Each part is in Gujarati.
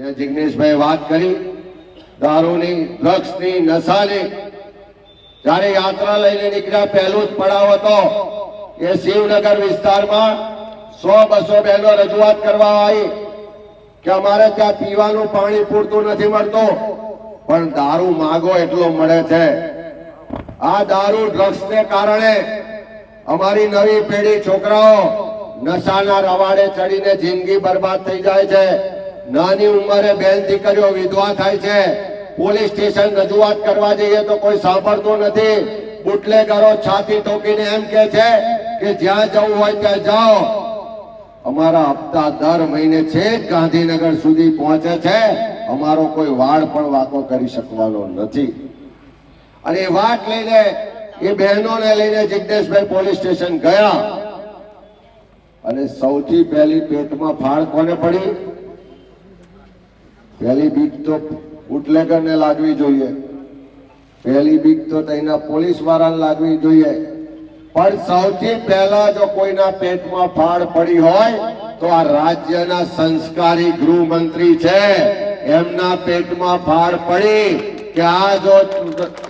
ત્યાં જિગ્નેશભાઈ વાત કરી. દારૂની ડ્રગ્સની નશાની. જ્યારે યાત્રા લઈને નીકળ્યા, પહેલું જ પડાવ હતો એ શિવનગર વિસ્તારમાં સો બસો બહેનો રજૂઆત કરવા આવી કે અમારે ત્યાં પીવાનું પાણી પૂરતું નથી મળતું. પણ દારૂ માગો એટલો મળે છે. આ દારૂ ડ્રગ્સને કારણે અમારી નવી પેઢી છોકરાઓ નશાના રવાડે ચડીને જિંદગી બરબાદ થઈ જાય છે. નાની ઉંમરે બેન દીકરીઓ વિધવા થાય છે. પોલીસ સ્ટેશન રજૂઆત કરવા જઈએ તો કોઈ સાંભળતું નથી. બુટલેગરો છાતી ટોકીને એમ કે છે કે જ્યાં જવું હોય ત્યાં જાઓ. અમારા હપ્તા દર મહિને છે ગાંધીનગર સુધી પહોંચે છે. અમારો કોઈ વાળ પણ વાતો કરી શકવાનો નથી. અને એ વાત લઈને એ બહેનોને લઈને જિગ્નેશભાઈ પોલીસ સ્ટેશન ગયા. અને સૌથી પહેલી પેટમાં ફાળ કોને પડી? પહેલી બીક તો બુટલેગરને લાગવી જોઈએ. પહેલી બીક તો તેના પોલીસ વાળાને લાગવી જોઈએ. પણ સૌથી પહેલા જો કોઈના પેટમાં ફાળ પડી હોય, તો આ રાજ્યના સંસ્કારી ગૃહમંત્રી છે. એમના પેટમાં ફાળ પડી કે આ જો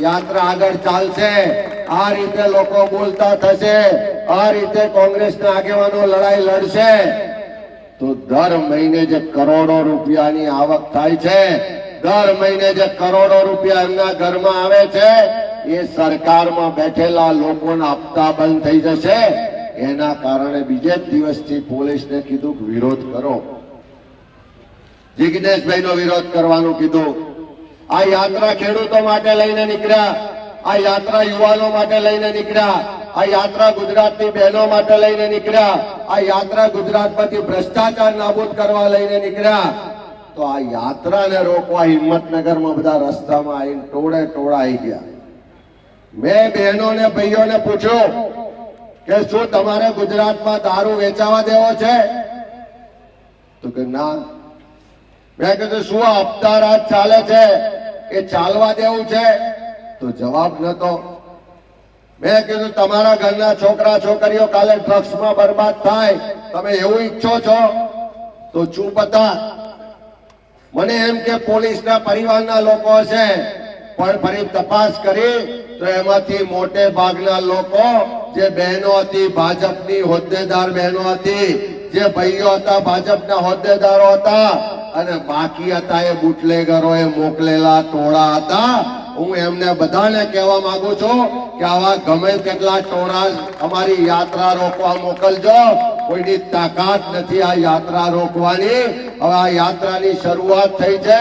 યાત્રા આગળ ચાલશે, આ રીતે લોકો બોલતા થશે, આ રીતે કોંગ્રેસના આગેવાનો લડાઈ લડશે તો દર મહિને જે કરોડો રૂપિયાની આવક થાય છે, દર મહિને જે કરોડો રૂપિયા એમના ઘરમાં આવે છે, એ સરકારમાં બેઠેલા લોકોને આપતા બંધ થઈ જશે. એના કારણે બીજે જ દિવસથી પોલીસને કીધું વિરોધ કરો. જિગ્નેશભાઈ નો વિરોધ કરવાનું કીધું. આ યાત્રા ખેડૂતો માટે લઈને નીકળ્યા. આ યાત્રા યુવાનો માટે લઈને નીકળ્યા. આ યાત્રા ગુજરાતની બહેનો માટે લઈને નીકળ્યા. આ યાત્રા ગુજરાતમાંથી ભ્રષ્ટાચાર નાબૂદ કરવા લઈને નીકળ્યા. તો આ યાત્રાને રોકવા હિંમતનગરમાં બધા રસ્તામાં આવીને ટોળે ટોળા આવી ગયા. મેં બહેનોને, ભાઈઓને પૂછ્યું કે શું તમારે ગુજરાતમાં દારૂ વેચાવા દેવો છે? તો કે ના. મેં કીધું, શું હપ્તા રાત ચાલે છે? એ ચાલવા દેવું છે? તો જવાબ નતો મેં કીધું, તમારા ઘરના છોકરા છોકરીઓ કાલે ડ્રગ્સમાં બરબાદ થાય. તમે એવું ઈચ્છો છો? તો ચૂપ હતા. મને એમ કે પોલીસના પરિવારના લોકો છે પણ ફરી તપાસ કરી તો એમાંથી મોટે ભાગના લોકો, જે બહેનો હતી, ભાજપની હોદ્દેદાર બહેનો હતી, જે ભાઈઓ હતા, ભાજપના હોદ્દેદારો હતા, અને બાકી હતા એ બુટલેગરોએ મોકલેલા ટોળા હતા હું એમને બધાને કહેવા માંગુ છું કે આવા ગમે કેટલા ટોળા અમારી યાત્રા રોકવા મોકલજો. કોઈની તાકાત નથી આ યાત્રા રોકવાની. હવે આ યાત્રાની શરૂઆત થઈ છે.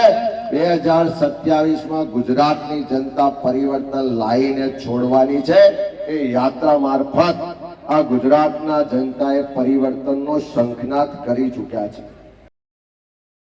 બે હજાર સત્યાવીસમાં ગુજરાતની જનતા પરિવર્તન લાવીને છોડવાની છે. એ યાત્રા મારફત આ ગુજરાતના જનતાએ પરિવર્તનનો શંખનાદ કરી ચૂક્યા છે.